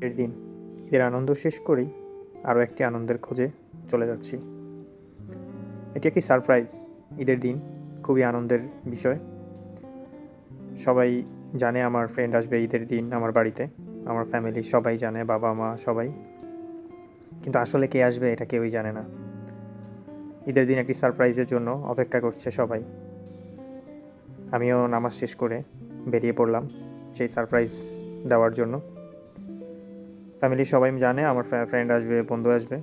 এর দিন ঈদের আনন্দ শেষ করেই আরও একটি আনন্দের খোঁজে চলে যাচ্ছি। এটি একটি সারপ্রাইজ ঈদের দিন, খুবই আনন্দের বিষয়। সবাই জানে আমার ফ্রেন্ড আসবে ঈদের দিন আমার বাড়িতে, আমার ফ্যামিলি সবাই জানে, বাবা, মা সবাই। কিন্তু আসলে কে আসবে এটা কেউই জানে না। ঈদের দিন একটি সারপ্রাইজের জন্য অপেক্ষা করছে সবাই। আমিও নামাজ শেষ করে বেরিয়ে পড়লাম সেই সারপ্রাইজ দেওয়ার জন্য। ফ্যামিলির সবাই জানে, আমার ফ্রেন্ড আসবে, বন্ধু আসবে।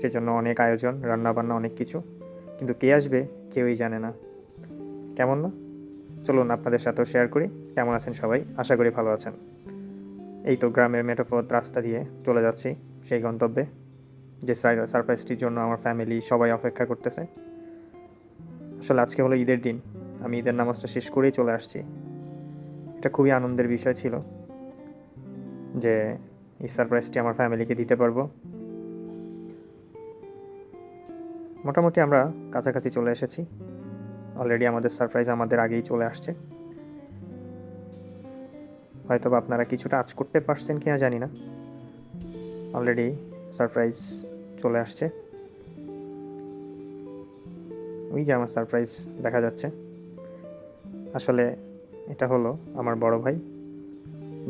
সেজন্য অনেক আয়োজন, রান্নাবান্না, অনেক কিছু। কিন্তু কে আসবে, কেউই জানে না। কেমন না? চলুন আপনাদের সাথেও শেয়ার করি। কেমন আছেন সবাই? আশা করি ভালো আছেন। এই তো গ্রামের মেঠোপথ রাস্তা দিয়ে চলে যাচ্ছি সেই গন্তব্যে, যে সারপ্রাইজটির জন্য আমার ফ্যামিলি সবাই অপেক্ষা করতেছে। আসলে আজকে হলো ঈদের দিন। আমি ঈদের নামাজটা শেষ করেই চলে আসছি। এটা খুবই আনন্দের বিষয় ছিল যে এই সারপ্রাইজটি আমার ফ্যামিলিকে দিতে পারব। মোটামুটি আমরা কাছাকাছি চলে এসেছি। অলরেডি আমাদের সারপ্রাইজ আমাদের আগেই চলে আসছে। হয়তো বা আপনারা কিছুটা আজ করতে পারছেন কিনা জানি না। অলরেডি সারপ্রাইজ চলে আসছে। ওই যে আমার সারপ্রাইজ দেখা যাচ্ছে। আসলে এটা হলো আমার বড় ভাই।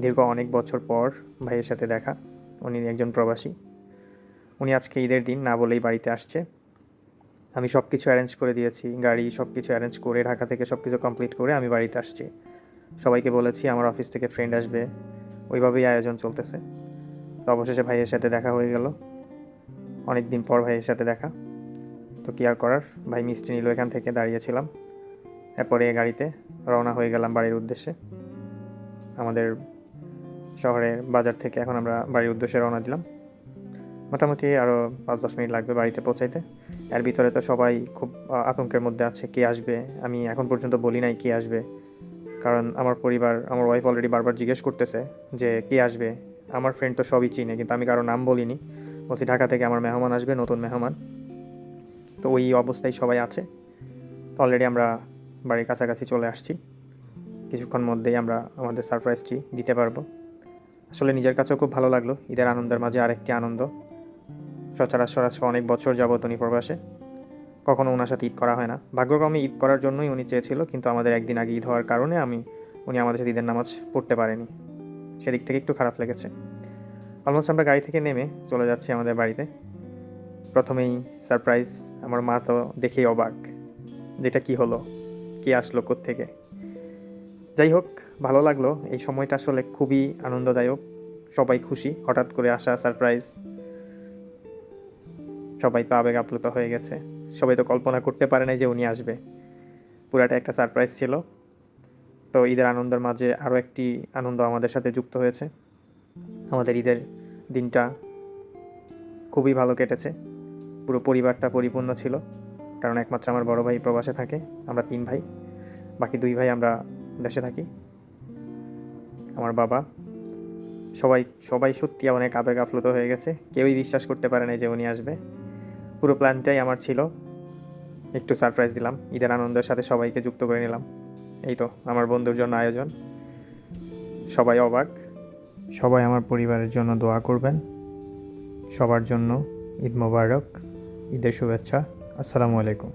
দীর্ঘ অনেক বছর পর ভাইয়ের সাথে দেখা। উনি একজন প্রবাসী। উনি আজকে ঈদের দিন না বলেই বাড়িতে আসছে। আমি সব কিছু অ্যারেঞ্জ করে দিয়েছি, গাড়ি সব কিছু অ্যারেঞ্জ করে, ঢাকা থেকে সব কিছু কমপ্লিট করে আমি বাড়িতে আসছি। সবাইকে বলেছি, আমার অফিস থেকে ফ্রেন্ড আসবে। ওইভাবেই আয়োজন চলতেছে। তো অবশেষে ভাইয়ের সাথে দেখা হয়ে গেল। অনেক দিন পর ভাইয়ের সাথে দেখা। তো কি আর করার? ভাই মিষ্টি নিল এখান থেকে দাঁড়িয়েছিলাম এরপরে গাড়িতে রওনা হয়ে গেলাম বাড়ির উদ্দেশ্যে। আমাদের শহরের বাজার থেকে এখন আমরা বাড়ির উদ্দেশ্যে রওনা দিলাম। মোটামুটি আরও পাঁচ দশ মিনিট লাগবে বাড়িতে পৌঁছাইতে। এর ভিতরে তো সবাই খুব আতঙ্কের মধ্যে আছে, কে আসবে? আমি এখন পর্যন্ত বলি নাই কে আসবে। কারণ আমার পরিবার, আমার ওয়াইফ অলরেডি বারবার জিজ্ঞেস করতেছে যে, কে আসবে? আমার ফ্রেন্ড তো সবই চিনে, কিন্তু আমি কারও নাম বলিনি। বলছি, ঢাকা থেকে আমার মেহমান আসবে, নতুন মেহমান। তো ওই অবস্থায় সবাই আছে। অলরেডি আমরা বাড়ির কাছাকাছি চলে আসছি। কিছুক্ষণ মধ্যেই আমরা আমাদের সারপ্রাইজটি দিতে পারব। আসলে নিজের কাছেও খুব ভালো লাগল ঈদের আনন্দের মাঝে আরেকটি আনন্দ। সচরাচর আজকে অনেক বছর যাবত উনি প্রবাসে। কখনো ওনার সাথে ঈদ করা হয় না। ভাগ্যক্রমে ঈদ করার জন্যই উনি চেয়েছিল, কিন্তু আমাদের একদিন আগে ঈদ হওয়ার কারণে আমি, উনি আমাদের সাথে ঈদের নামাজ পড়তে পারেনি। সেদিক থেকে একটু খারাপ লেগেছে। অলমোস্ট আমরা গাড়ি থেকে নেমে চলে যাচ্ছি আমাদের বাড়িতে। প্রথমেই সারপ্রাইজ, আমার মা তো দেখেই অবাক। যেটা কি হলো? কে আসলো থেকে যাই হোক ভালো লাগল। এই সময়টা আসলে খুবই আনন্দদায়ক। সবাই খুশি, হঠাৎ করে আসা সারপ্রাইজ সবাই তো আবেগ আপ্লুত হয়ে গেছে। সবাই তো কল্পনা করতে পারে নাই যে উনি আসবে। পুরাটা একটা সারপ্রাইজ ছিল। তো ঈদের আনন্দের মাঝে আরও একটি আনন্দ আমাদের সাথে যুক্ত হয়েছে। আমাদের ঈদের দিনটা খুবই ভালো কেটেছে। পুরো পরিবারটা পরিপূর্ণ ছিল। কারণ একমাত্র আমার বড় ভাই প্রবাসে থাকে, আমরা তিন ভাই। বাকি দুই ভাই আমরা দেশে থাকি। আমার বাবা সবাই সবাই সত্যি অনেক আবেগ আপ্লুত হয়ে গেছে। কেউই বিশ্বাস করতে পারে না যে উনি আসবে। পুরো প্ল্যানটাই আমার ছিল। একটু সারপ্রাইজ দিলাম। ঈদের আনন্দের সাথে সবাইকে যুক্ত করে নিলাম। এই তো, আমার বন্ধুর জন্য আয়োজন। সবাই অবাক। সবাই আমার পরিবারের জন্য দোয়া করবেন। সবার জন্য ঈদ মোবারক, ঈদের শুভেচ্ছা। আসসালামু আলাইকুম।